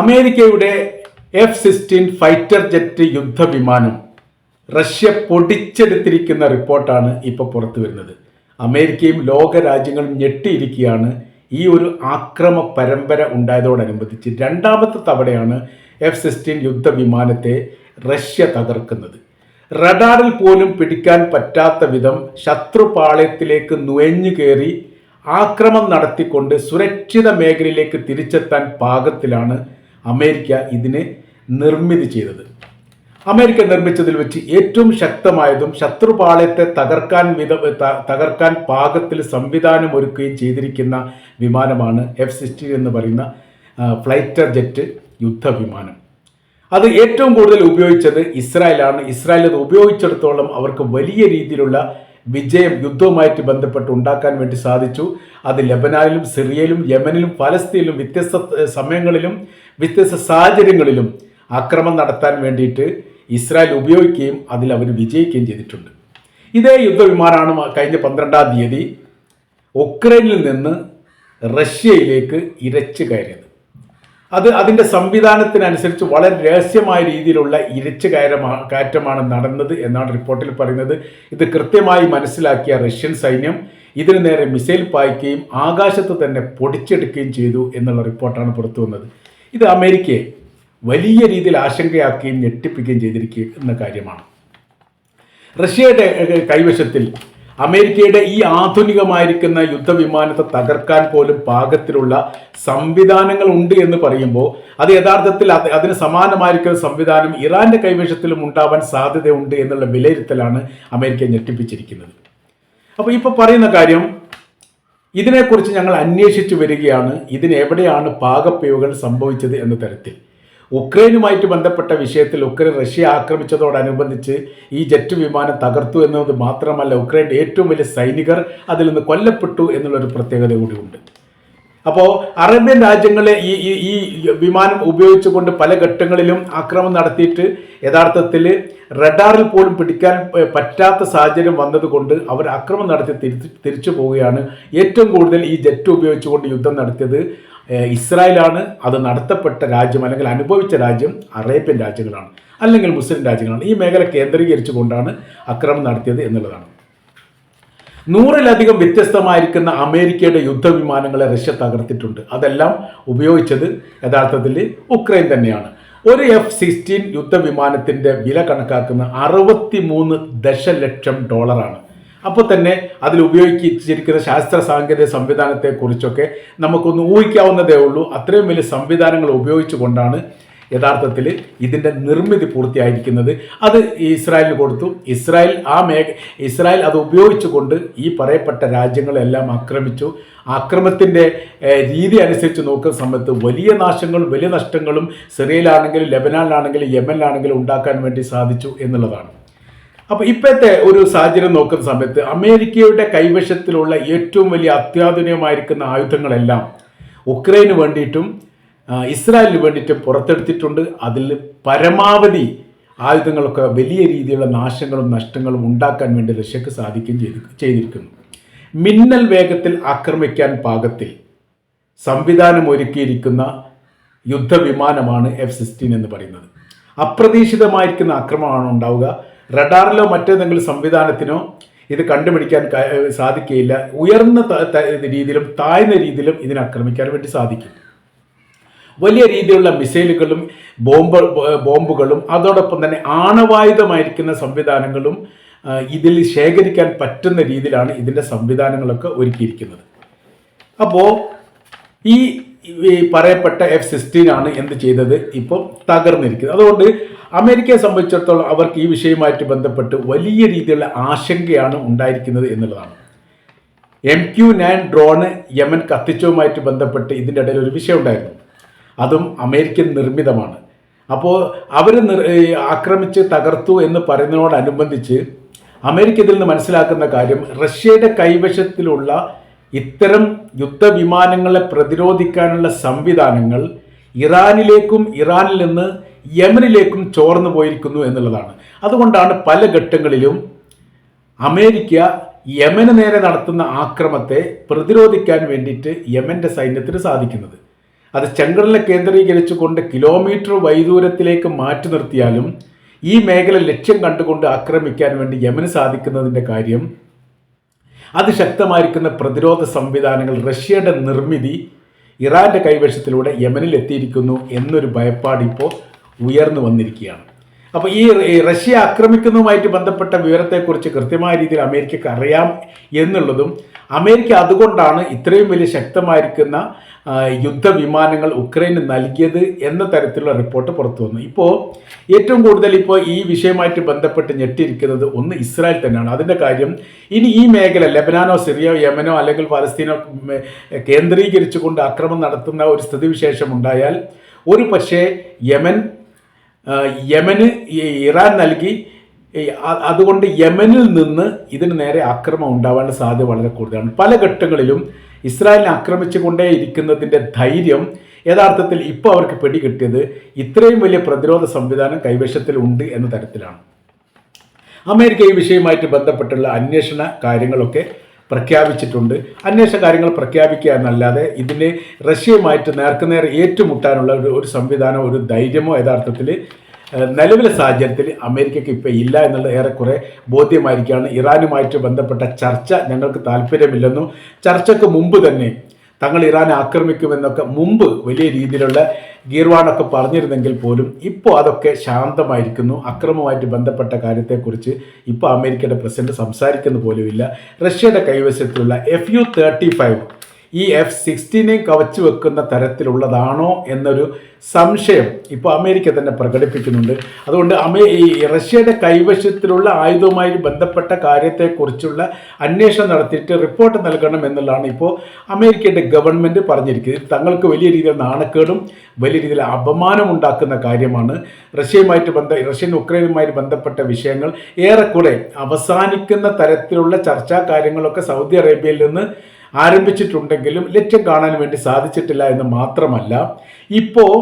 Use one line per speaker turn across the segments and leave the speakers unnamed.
അമേരിക്കയുടെ F sixteen fighter jet യുദ്ധവിമാനം Russia പൊടിച്ചെടുത്തിരിക്കുന്ന റിപ്പോർട്ടാണ് ഇപ്പോൾ പുറത്തു വരുന്നത്. അമേരിക്കയും ലോക രാജ്യങ്ങളും ഞെട്ടിയിരിക്കുകയാണ്. ഈ ഒരു ആക്രമ പരമ്പര ഉണ്ടായതോടനുബന്ധിച്ച് രണ്ടാമത്തെ തവണയാണ് എഫ് സിക്സ്റ്റീൻ യുദ്ധവിമാനത്തെ റഷ്യ തകർക്കുന്നത്. റഡാറിൽ പോലും പിടിക്കാൻ പറ്റാത്ത വിധം ശത്രുപാളയത്തിലേക്ക് നുഴഞ്ഞു കയറി ആക്രമം നടത്തിക്കൊണ്ട് സുരക്ഷിത മേഖലയിലേക്ക് തിരിച്ചെത്താൻ പാകത്തിലാണ് അമേരിക്ക ഇതിനെ നിർമ്മിതി ചെയ്തത്. അമേരിക്ക നിർമ്മിച്ചതിൽ വെച്ച് ഏറ്റവും ശക്തമായതും ശത്രുപാളയത്തെ തകർക്കാൻ വിധ തകർക്കാൻ പാകത്തിൽ സംവിധാനം ഒരുക്കുകയും ചെയ്തിരിക്കുന്ന വിമാനമാണ് എഫ് സിക്സ്റ്റീൻ എന്ന് പറയുന്ന ഫ്ലൈറ്റർ ജെറ്റ് യുദ്ധവിമാനം. അത് ഏറ്റവും കൂടുതൽ ഉപയോഗിച്ചത് ഇസ്രായേലാണ്. ഇസ്രായേൽ അത് ഉപയോഗിച്ചിടത്തോളം അവർക്ക് വലിയ രീതിയിലുള്ള വിജയം യുദ്ധവുമായിട്ട് ബന്ധപ്പെട്ട് ഉണ്ടാക്കാൻ വേണ്ടി സാധിച്ചു. അത് ലബനാനിലും സിറിയയിലും യമനിലും ഫലസ്തീനിലും വ്യത്യസ്ത സമയങ്ങളിലും വ്യത്യസ്ത സാഹചര്യങ്ങളിലും ആക്രമം നടത്താൻ വേണ്ടിയിട്ട് ഇസ്രായേൽ ഉപയോഗിക്കുകയും അതിൽ അവർ വിജയിക്കുകയും ചെയ്തിട്ടുണ്ട്. ഇതേ യുദ്ധവിമാനമാണ് കഴിഞ്ഞ പന്ത്രണ്ടാം തീയതി ഉക്രൈനിൽ നിന്ന് റഷ്യയിലേക്ക് ഇരച്ചു കയറിയത്. അത് അതിന്റെ സംവിധാനത്തിനനുസരിച്ച് വളരെ രഹസ്യമായ രീതിയിലുള്ള ഇരച്ചു കയറമാ കയറ്റമാണ് നടന്നത് എന്നാണ് റിപ്പോർട്ടിൽ പറയുന്നത്. ഇത് കൃത്യമായി മനസ്സിലാക്കിയ റഷ്യൻ സൈന്യം ഇതിനു നേരെ മിസൈൽ പായിക്കുകയും ആകാശത്ത് തന്നെ പൊടിച്ചെടുക്കുകയും ചെയ്തു എന്നുള്ള റിപ്പോർട്ടാണ് പുറത്തു വന്നത്. ഇത് അമേരിക്കയെ വലിയ രീതിയിൽ ആശങ്കയാക്കുകയും ഞെട്ടിപ്പിക്കുകയും ചെയ്തിരിക്കുന്ന കാര്യമാണ്. റഷ്യയുടെ കൈവശത്തിൽ അമേരിക്കയുടെ ഈ ആധുനികമായിരിക്കുന്ന യുദ്ധവിമാനത്തെ തകർക്കാൻ പോലും പാകത്തിലുള്ള സംവിധാനങ്ങൾ ഉണ്ട് എന്ന് പറയുമ്പോൾ അത് യഥാർത്ഥത്തിൽ അത് അതിന് സമാനമായിരിക്കുന്ന സംവിധാനം ഇറാന്റെ കൈവശത്തിലും ഉണ്ടാവാൻ സാധ്യതയുണ്ട് എന്നുള്ള വിലയിരുത്തലാണ് അമേരിക്ക ഞെട്ടിപ്പിച്ചിരിക്കുന്നത്. അപ്പോൾ ഇപ്പോൾ പറയുന്ന കാര്യം ഇതിനെക്കുറിച്ച് ഞങ്ങൾ അന്വേഷിച്ചു വരികയാണ് ഇതിനെവിടെയാണ് പാകപ്പിഴവുകൾ സംഭവിച്ചത് എന്ന തരത്തിൽ. ഉക്രൈനുമായിട്ട് ബന്ധപ്പെട്ട വിഷയത്തിൽ ഉക്രൈൻ റഷ്യ ആക്രമിച്ചതോടനുബന്ധിച്ച് ഈ ജെറ്റ് വിമാനം തകർത്തു എന്നത് മാത്രമല്ല ഉക്രൈന്റെ ഏറ്റവും വലിയ സൈനികർ അതിൽ നിന്ന് കൊല്ലപ്പെട്ടു എന്നുള്ളൊരു പ്രത്യേകത കൂടിയുണ്ട്. അപ്പോൾ അറേബ്യൻ രാജ്യങ്ങളെ ഈ ഈ വിമാനം ഉപയോഗിച്ചുകൊണ്ട് പല ഘട്ടങ്ങളിലും ആക്രമണം നടത്തിയിട്ട് യഥാർത്ഥത്തിൽ റഡാറിൽ പോലും പിടിക്കാൻ പറ്റാത്ത സാഹചര്യം വന്നതുകൊണ്ട് അവർ ആക്രമണം നടത്തി തിരിച്ചു തിരിച്ചു പോവുകയാണ് ഏറ്റവും കൂടുതൽ ഈ ജെറ്റ് ഉപയോഗിച്ചുകൊണ്ട് യുദ്ധം നടത്തിയത്. ഇസ്രായേലാണ് അത് നടത്തപ്പെട്ട രാജ്യം അല്ലെങ്കിൽ അനുഭവിച്ച രാജ്യം അറേബ്യൻ രാജ്യങ്ങളാണ് അല്ലെങ്കിൽ മുസ്ലിം രാജ്യങ്ങളാണ്. ഈ മേഖല കേന്ദ്രീകരിച്ചുകൊണ്ടാണ് അക്രമം നടത്തിയത് എന്നുള്ളതാണ്. നൂറിലധികം വ്യത്യസ്തമായിരിക്കുന്ന അമേരിക്കയുടെ യുദ്ധവിമാനങ്ങളെ റഷ്യ തകർത്തിട്ടുണ്ട്. അതെല്ലാം ഉപയോഗിച്ചത് യഥാർത്ഥത്തിൽ ഉക്രൈൻ തന്നെയാണ്. ഒരു എഫ് സിക്സ്റ്റീൻ യുദ്ധവിമാനത്തിന്റെ വില കണക്കാക്കുന്ന അറുപത്തി മൂന്ന് ദശലക്ഷം ഡോളറാണ്. അപ്പോൾ തന്നെ അതിൽ ഉപയോഗിച്ചിരിക്കുന്ന ശാസ്ത്ര സാങ്കേതിക സംവിധാനത്തെക്കുറിച്ചൊക്കെ നമുക്കൊന്ന് ഊഹിക്കാവുന്നതേ ഉള്ളൂ. അത്രയും വലിയ സംവിധാനങ്ങൾ ഉപയോഗിച്ചുകൊണ്ടാണ് യഥാർത്ഥത്തിൽ ഇതിന്റെ നിർമ്മിതി പൂർത്തിയായിരിക്കുന്നത്. അത് ഇസ്രായേലിന് കൊടുത്തു. ഇസ്രായേൽ ആ മേഖ ഇസ്രായേൽ അത് ഉപയോഗിച്ചുകൊണ്ട് ഈ പറയപ്പെട്ട രാജ്യങ്ങളെല്ലാം ആക്രമിച്ചു. ആക്രമത്തിന്റെ രീതി അനുസരിച്ച് നോക്കുന്ന സമയത്ത് വലിയ നാശങ്ങളും വലിയ നഷ്ടങ്ങളും സിറിയയിലാണെങ്കിലും ലെബനാനിലാണെങ്കിലും യമനിലാണെങ്കിലും ഉണ്ടാക്കാൻ വേണ്ടി സാധിച്ചു എന്നുള്ളതാണ്. അപ്പോൾ ഇപ്പോഴത്തെ ഒരു സാഹചര്യം നോക്കുന്ന സമയത്ത് അമേരിക്കയുടെ കൈവശത്തിലുള്ള ഏറ്റവും വലിയ അത്യാധുനികമായിരിക്കുന്ന ആയുധങ്ങളെല്ലാം ഉക്രൈന് വേണ്ടിയിട്ടും ഇസ്രായേലിന് വേണ്ടിയിട്ടും പുറത്തെടുത്തിട്ടുണ്ട്. അതിൽ പരമാവധി ആയുധങ്ങളൊക്കെ വലിയ രീതിയിലുള്ള നാശങ്ങളും നഷ്ടങ്ങളും ഉണ്ടാക്കാൻ വേണ്ടി റഷ്യക്ക് സാധിക്കുകയും ചെയ്തു ചെയ്തിരിക്കുന്നു. മിന്നൽ വേഗത്തിൽ ആക്രമിക്കാൻ പാകത്തിൽ സംവിധാനം ഒരുക്കിയിരിക്കുന്ന യുദ്ധവിമാനമാണ് എഫ് സിക്സ്റ്റീൻ എന്ന് പറയുന്നത്. അപ്രതീക്ഷിതമായിരിക്കുന്ന ആക്രമണമാണ് ഉണ്ടാവുക. റഡാറിലോ മറ്റേതെങ്കിലും സംവിധാനത്തിനോ ഇത് കണ്ടുപിടിക്കാൻ സാധിക്കുകയില്ല. ഉയർന്ന രീതിയിലും താഴ്ന്ന രീതിയിലും ഇതിനെ ആക്രമിക്കാൻ വേണ്ടി സാധിക്കും. വലിയ രീതിയിലുള്ള മിസൈലുകളും ബോംബ് ബോംബുകളും അതോടൊപ്പം തന്നെ ആണവായുധമായിരിക്കുന്ന സംവിധാനങ്ങളും ഇതിൽ ശേഖരിക്കാൻ പറ്റുന്ന രീതിയിലാണ് ഇതിന്റെ സംവിധാനങ്ങളൊക്കെ ഒരുക്കിയിരിക്കുന്നത്. അപ്പോൾ ഈ ഈ പറയപ്പെട്ട എഫ് സിക്സ്റ്റീൻ ആണ് എന്ത് ചെയ്തത്? ഇപ്പോൾ തകർന്നിരിക്കുന്നത്. അതുകൊണ്ട് അമേരിക്കയെ സംബന്ധിച്ചിടത്തോളം അവർക്ക് ഈ വിഷയവുമായിട്ട് ബന്ധപ്പെട്ട് വലിയ രീതിയിലുള്ള ആശങ്കയാണ് ഉണ്ടായിരിക്കുന്നത് എന്നുള്ളതാണ്. M Q nine drone Yemen കത്തിച്ചതുമായിട്ട് ബന്ധപ്പെട്ട് ഇതിന്റെ ഇടയിൽ ഒരു വിഷയം ഉണ്ടായിരുന്നു. അതും അമേരിക്കൻ നിർമ്മിതമാണ്. അപ്പോൾ അവർ ആക്രമിച്ച് തകർത്തു എന്ന് പറയുന്നതിനോടനുബന്ധിച്ച് അമേരിക്ക ഇതിൽ നിന്ന് മനസ്സിലാക്കുന്ന കാര്യം റഷ്യയുടെ കൈവശത്തിലുള്ള ഇത്തരം യുദ്ധവിമാനങ്ങളെ പ്രതിരോധിക്കാനുള്ള സംവിധാനങ്ങൾ ഇറാനിലേക്കും ഇറാനിൽ നിന്ന് യമനിലേക്കും ചോർന്നു പോയിരിക്കുന്നു എന്നുള്ളതാണ്. അതുകൊണ്ടാണ് പല ഘട്ടങ്ങളിലും അമേരിക്ക യമന് നേരെ നടത്തുന്ന ആക്രമത്തെ പ്രതിരോധിക്കാൻ വേണ്ടിയിട്ട് യമന്റെ സൈന്യത്തിന് സാധിക്കുന്നത്. അത് ചെങ്കടലിനെ കേന്ദ്രീകരിച്ചുകൊണ്ട് കിലോമീറ്റർ വൈദൂരത്തിലേക്ക് മാറ്റി നിർത്തിയാലും ഈ മേഖല ലക്ഷ്യം കണ്ടുകൊണ്ട് ആക്രമിക്കാൻ വേണ്ടി യമന് സാധിക്കുന്നതിന്റെ കാര്യം അതിശക്തമായിരിക്കുന്ന പ്രതിരോധ സംവിധാനങ്ങൾ റഷ്യയുടെ നിർമ്മിതി ഇറാന്റെ കൈവശത്തിലൂടെ യമനിൽ എത്തിയിരിക്കുന്നു എന്നൊരു ഭയപ്പാട് ഇപ്പോൾ ഉയർന്നു വന്നിരിക്കുകയാണ്. അപ്പോൾ ഈ റഷ്യ ആക്രമിക്കുന്നതുമായിട്ട് ബന്ധപ്പെട്ട വിവരത്തെക്കുറിച്ച് കൃത്യമായ രീതിയിൽ അമേരിക്കക്ക് അറിയാം എന്നുള്ളതും അമേരിക്ക അതുകൊണ്ടാണ് ഇത്രയും വലിയ ശക്തമായിരിക്കുന്ന യുദ്ധവിമാനങ്ങൾ ഉക്രൈന് നൽകിയത് എന്ന തരത്തിലുള്ള റിപ്പോർട്ട് പുറത്തു വന്നു. ഇപ്പോൾ ഏറ്റവും കൂടുതൽ ഇപ്പോൾ ഈ വിഷയമായിട്ട് ബന്ധപ്പെട്ട് ഞെട്ടിയിരിക്കുന്നത് ഒന്ന് ഇസ്രായേൽ തന്നെയാണ്. അതിന്റെ കാര്യം ഇനി ഈ മേഖല ലെബനാനോ സിറിയോ യമനോ അല്ലെങ്കിൽ പലസ്തീനോ കേന്ദ്രീകരിച്ചുകൊണ്ട് ആക്രമണം നടത്തുന്ന ഒരു സ്ഥിതിവിശേഷം ഉണ്ടായാൽ ഒരു പക്ഷേ യമൻ യമന് ഇറാൻ നൽകി. അതുകൊണ്ട് യമനിൽ നിന്ന് ഇതിന് നേരെ ആക്രമണം ഉണ്ടാവാനുള്ള സാധ്യത വളരെ കൂടുതലാണ്. പല ഘട്ടങ്ങളിലും ഇസ്രായേലിനെ ആക്രമിച്ചുകൊണ്ടേ ഇരിക്കുന്നതിന്റെ ധൈര്യം യഥാർത്ഥത്തിൽ ഇപ്പോൾ അവർക്ക് പിടികിട്ടിയത് ഇത്രയും വലിയ പ്രതിരോധ സംവിധാനം കൈവശത്തിൽ ഉണ്ട് എന്ന തരത്തിലാണ്. അമേരിക്ക ഈ വിഷയവുമായിട്ട് ബന്ധപ്പെട്ടുള്ള അന്വേഷണ കാര്യങ്ങളൊക്കെ പ്രഖ്യാപിച്ചിട്ടുണ്ട്. അന്വേഷണ കാര്യങ്ങൾ പ്രഖ്യാപിക്കുക എന്നല്ലാതെ ഇതിന് റഷ്യയുമായിട്ട് നേർക്കുനേർ ഏറ്റുമുട്ടാനുള്ള ഒരു ഒരു സംവിധാനം ഒരു ധൈര്യമോ യഥാർത്ഥത്തിൽ നിലവിലെ സാഹചര്യത്തിൽ അമേരിക്കയ്ക്ക് ഇപ്പോൾ ഇല്ല എന്നുള്ള ഏറെക്കുറെ ബോധ്യമായിരിക്കുകയാണ്. ഇറാനുമായിട്ട് ബന്ധപ്പെട്ട ചർച്ച ഞങ്ങൾക്ക് താല്പര്യമില്ലെന്നും ചർച്ചയ്ക്ക് മുമ്പ് തന്നെ തങ്ങൾ ഇറാനെ ആക്രമിക്കുമെന്നൊക്കെ മുമ്പ് വലിയ രീതിയിലുള്ള ഗീർവാണൊക്കെ പറഞ്ഞിരുന്നെങ്കിൽ പോലും ഇപ്പോൾ അതൊക്കെ ശാന്തമായിരിക്കുന്നു. അക്രമവുമായിട്ട് ബന്ധപ്പെട്ട കാര്യത്തെക്കുറിച്ച് ഇപ്പോൾ അമേരിക്കയുടെ പ്രസിഡന്റ് സംസാരിക്കുന്ന പോലുമില്ല. റഷ്യയുടെ കൈവശത്തിലുള്ള എഫ് യു തേർട്ടി ഫൈവ് ഈ എഫ് സിക്സ്റ്റീനെയും കവച്ചു വെക്കുന്ന തരത്തിലുള്ളതാണോ എന്നൊരു സംശയം ഇപ്പോൾ അമേരിക്ക തന്നെ പ്രകടിപ്പിക്കുന്നുണ്ട്. അതുകൊണ്ട് അമേ ഈ റഷ്യയുടെ കൈവശത്തിലുള്ള ആയുധവുമായി ബന്ധപ്പെട്ട കാര്യത്തെക്കുറിച്ചുള്ള അന്വേഷണം നടത്തിയിട്ട് റിപ്പോർട്ട് നൽകണം എന്നുള്ളതാണ് ഇപ്പോൾ അമേരിക്കയുടെ ഗവൺമെന്റ് പറഞ്ഞിരിക്കുന്നത്. തങ്ങൾക്ക് വലിയ രീതിയിൽ നാണക്കേടും വലിയ രീതിയിൽ അപമാനം ഉണ്ടാക്കുന്ന കാര്യമാണ്. റഷ്യയുമായിട്ട് ബന്ധ റഷ്യൻ ഉക്രൈനുമായി ബന്ധപ്പെട്ട വിഷയങ്ങൾ ഏറെക്കുറെ അവസാനിക്കുന്ന തരത്തിലുള്ള ചർച്ചാ കാര്യങ്ങളൊക്കെ സൗദി അറേബ്യയിൽ നിന്ന് ആരംഭിച്ചിട്ടുണ്ടെങ്കിലും ലക്ഷ്യം കാണാൻ വേണ്ടി സാധിച്ചിട്ടില്ല എന്ന് മാത്രമല്ല ഇപ്പോൾ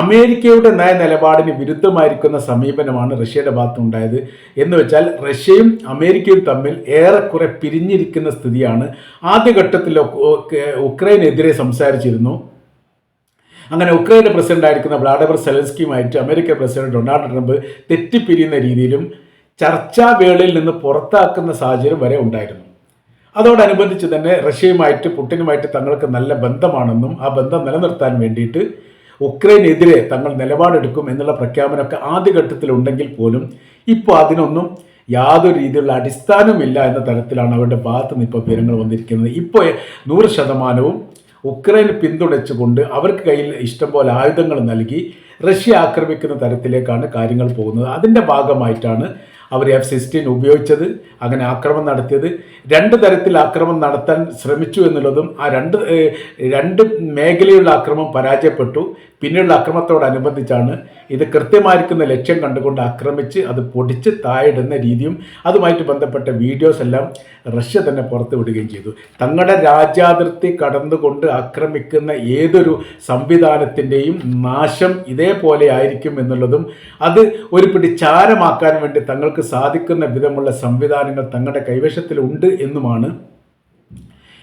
അമേരിക്കയുടെ നയ നിലപാടിന് വിരുദ്ധമായിരിക്കുന്ന സമീപനമാണ് റഷ്യയുടെ ഭാഗത്തുണ്ടായത്. എന്ന് വെച്ചാൽ റഷ്യയും അമേരിക്കയും തമ്മിൽ ഏറെക്കുറെ പിരിഞ്ഞിരിക്കുന്ന സ്ഥിതിയാണ്. ആദ്യഘട്ടത്തിൽ ഉക്രൈനെതിരെ സംസാരിച്ചിരുന്നു. അങ്ങനെ ഉക്രൈന്റെ പ്രസിഡന്റ് ആയിരിക്കുന്ന വ്ളാഡിമിർ സെലൻസ്കിയുമായിട്ട് അമേരിക്കൻ പ്രസിഡന്റ് ഡൊണാൾഡ് ട്രംപ് തെറ്റിപ്പിരിയുന്ന രീതിയിലും ചർച്ചാ വേളയിൽ നിന്ന് പുറത്താക്കുന്ന സാഹചര്യം വരെ ഉണ്ടായിരുന്നു. അതോടനുബന്ധിച്ച് തന്നെ റഷ്യയുമായിട്ട് പുട്ടിനുമായിട്ട് തങ്ങൾക്ക് നല്ല ബന്ധമാണെന്നും ആ ബന്ധം നിലനിർത്താൻ വേണ്ടിയിട്ട് ഉക്രൈനെതിരെ തങ്ങൾ നിലപാടെടുക്കും എന്നുള്ള പ്രഖ്യാപനമൊക്കെ ആദ്യഘട്ടത്തിലുണ്ടെങ്കിൽ പോലും ഇപ്പോൾ അതിനൊന്നും യാതൊരു രീതിയിലുള്ള അടിസ്ഥാനമില്ല എന്ന തരത്തിലാണ് അവരുടെ ഭാഗത്ത് നിന്ന് ഇപ്പോൾ വിവരങ്ങൾ വന്നിരിക്കുന്നത്. ഇപ്പോൾ നൂറ് ശതമാനവും ഉക്രൈൻ പിന്തുണച്ചുകൊണ്ട് അവർക്ക് കയ്യിൽ ഇഷ്ടംപോലെ ആയുധങ്ങൾ നൽകി റഷ്യ ആക്രമിക്കുന്ന തരത്തിലേക്കാണ് കാര്യങ്ങൾ പോകുന്നത്. അതിന്റെ ഭാഗമായിട്ടാണ് അവർ എഫ് സിക്സ്റ്റീൻ ഉപയോഗിച്ചത് അങ്ങനെ ആക്രമണം നടത്തിയത്. രണ്ട് തരത്തിൽ ആക്രമണം നടത്താൻ ശ്രമിച്ചു എന്നുള്ളതും ആ രണ്ട് രണ്ട് മേഖലയുള്ള ആക്രമം പരാജയപ്പെട്ടു. പിന്നെയുള്ള അക്രമത്തോടനുബന്ധിച്ചാണ് ഇത് കൃത്യമായിരിക്കുന്ന ലക്ഷ്യം കണ്ടുകൊണ്ട് ആക്രമിച്ച് അത് പൊടിച്ച് താഴെടുന്ന രീതിയും അതുമായിട്ട് ബന്ധപ്പെട്ട വീഡിയോസ് എല്ലാം റഷ്യ തന്നെ പുറത്തുവിടുകയും ചെയ്തു. തങ്ങളുടെ രാജ്യാതിർത്തി കടന്നുകൊണ്ട് ആക്രമിക്കുന്ന ഏതൊരു സംവിധാനത്തിന്റെയും നാശം ഇതേപോലെ ആയിരിക്കും എന്നുള്ളതും അത് ഒരു പിടി ചാരമാക്കാൻ വേണ്ടി തങ്ങൾക്ക് സാധിക്കുന്ന വിധമുള്ള സംവിധാനങ്ങൾ തങ്ങളുടെ കൈവശത്തിലുണ്ട് എന്നുമാണ്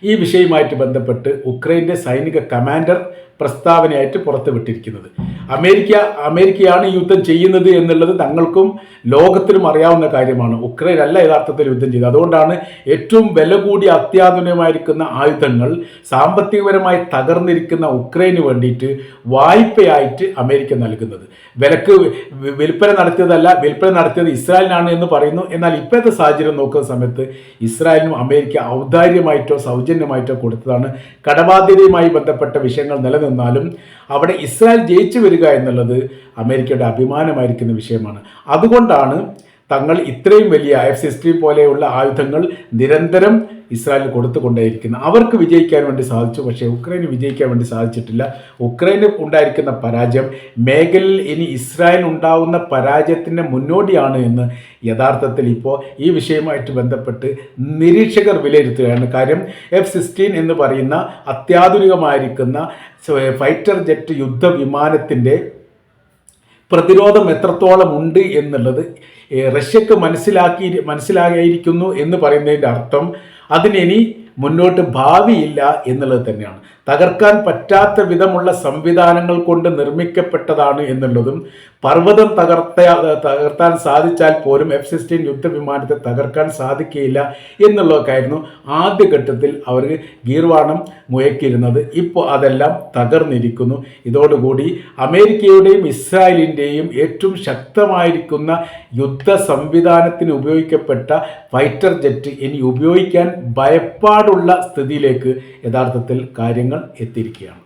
ഈ വിഷയവുമായിട്ട് ബന്ധപ്പെട്ട് ഉക്രൈന്റെ സൈനിക കമാൻഡർ പ്രസ്താവനയായിട്ട് പുറത്തുവിട്ടിരിക്കുന്നത്. അമേരിക്ക അമേരിക്കയാണ് യുദ്ധം ചെയ്യുന്നത് എന്നുള്ളത് തങ്ങൾക്കും ലോകത്തിനും അറിയാവുന്ന കാര്യമാണ്. ഉക്രൈൻ അല്ല യഥാർത്ഥത്തിൽ യുദ്ധം ചെയ്തത്. അതുകൊണ്ടാണ് ഏറ്റവും വില കൂടി അത്യാധുനികമായിരിക്കുന്ന ആയുധങ്ങൾ സാമ്പത്തികപരമായി തകർന്നിരിക്കുന്ന ഉക്രൈന് വേണ്ടിയിട്ട് വായ്പയായിട്ട് അമേരിക്ക നൽകുന്നത്. വിലക്ക് വിൽപ്പന നടത്തിയതല്ല വിൽപ്പന നടത്തിയത് ഇസ്രായേലിനാണ് എന്ന് പറയുന്നു. എന്നാൽ ഇപ്പോഴത്തെ സാഹചര്യം നോക്കുന്ന സമയത്ത് ഇസ്രായേലിനും അമേരിക്ക ഔദാര്യമായിട്ടോ സൗജന്യമായിട്ടോ കൊടുത്തതാണ് കടബാധ്യതയുമായി ബന്ധപ്പെട്ട വിഷയങ്ങൾ നിലനിന്നാലും അവിടെ ഇസ്രായേൽ ജയിച്ചു വരിക എന്നുള്ളത് അമേരിക്കയുടെ അഭിമാനമായിരിക്കുന്ന വിഷയമാണ്. അതുകൊണ്ടാണ് തങ്ങൾ ഇത്രയും വലിയ എഫ് സിക്സ്റ്റീൻ പോലെയുള്ള ആയുധങ്ങൾ നിരന്തരം ഇസ്രായേലിന് കൊടുത്തുകൊണ്ടേയിരിക്കുന്നത് അവർക്ക് വിജയിക്കാൻ വേണ്ടി സാധിച്ചു പക്ഷേ ഉക്രൈന് വിജയിക്കാൻ വേണ്ടി സാധിച്ചിട്ടില്ല. ഉക്രൈന് ഉണ്ടായിരിക്കുന്ന പരാജയം മേഖലയിൽ ഇനി ഇസ്രായേൽ ഉണ്ടാവുന്ന പരാജയത്തിന്റെ മുന്നോടിയാണ് എന്ന് യഥാർത്ഥത്തിൽ ഇപ്പോൾ ഈ വിഷയവുമായിട്ട് ബന്ധപ്പെട്ട് നിരീക്ഷകർ വിലയിരുത്തുകയാണ്. കാര്യം എഫ് സിക്സ്റ്റീൻ എന്ന് പറയുന്ന അത്യാധുനികമായിരിക്കുന്ന ഫൈറ്റർ ജെറ്റ് യുദ്ധ വിമാനത്തിന്റെ പ്രതിരോധം എത്രത്തോളം ഉണ്ട് എന്നുള്ളത് റഷ്യക്ക് മനസ്സിലാക്കി മനസ്സിലാക്കിയിരിക്കുന്നു എന്ന് പറയുന്നതിന്റെ അർത്ഥം അതിനിനി മുന്നോട്ട് ഭാവിയില്ല എന്നുള്ളത് തന്നെയാണ്. തകർക്കാൻ പറ്റാത്ത വിധമുള്ള സംവിധാനങ്ങൾ കൊണ്ട് നിർമ്മിക്കപ്പെട്ടതാണ് എന്നുള്ളതും പർവതം തകർത്ത തകർത്താൻ സാധിച്ചാൽ പോലും എഫ് സിക്സ്റ്റീൻ യുദ്ധവിമാനത്തെ തകർക്കാൻ സാധിക്കുകയില്ല എന്നുള്ളതൊക്കെ ആയിരുന്നു ആദ്യഘട്ടത്തിൽ അവർ ഗീർവാണം മുയക്കിയിരുന്നത് ഇപ്പോൾ അതെല്ലാം തകർന്നിരിക്കുന്നു. ഇതോടുകൂടി അമേരിക്കയുടെയും ഇസ്രായേലിന്റെയും ഏറ്റവും ശക്തമായിരിക്കുന്ന യുദ്ധ സംവിധാനത്തിന് ഉപയോഗിക്കപ്പെട്ട ഫൈറ്റർ ജെറ്റ് ഇനി ഉപയോഗിക്കാൻ ഭയപ്പാടുള്ള സ്ഥിതിയിലേക്ക് യഥാർത്ഥത്തിൽ കാര്യങ്ങൾ എത്തിയിരിക്കുകയാണ്.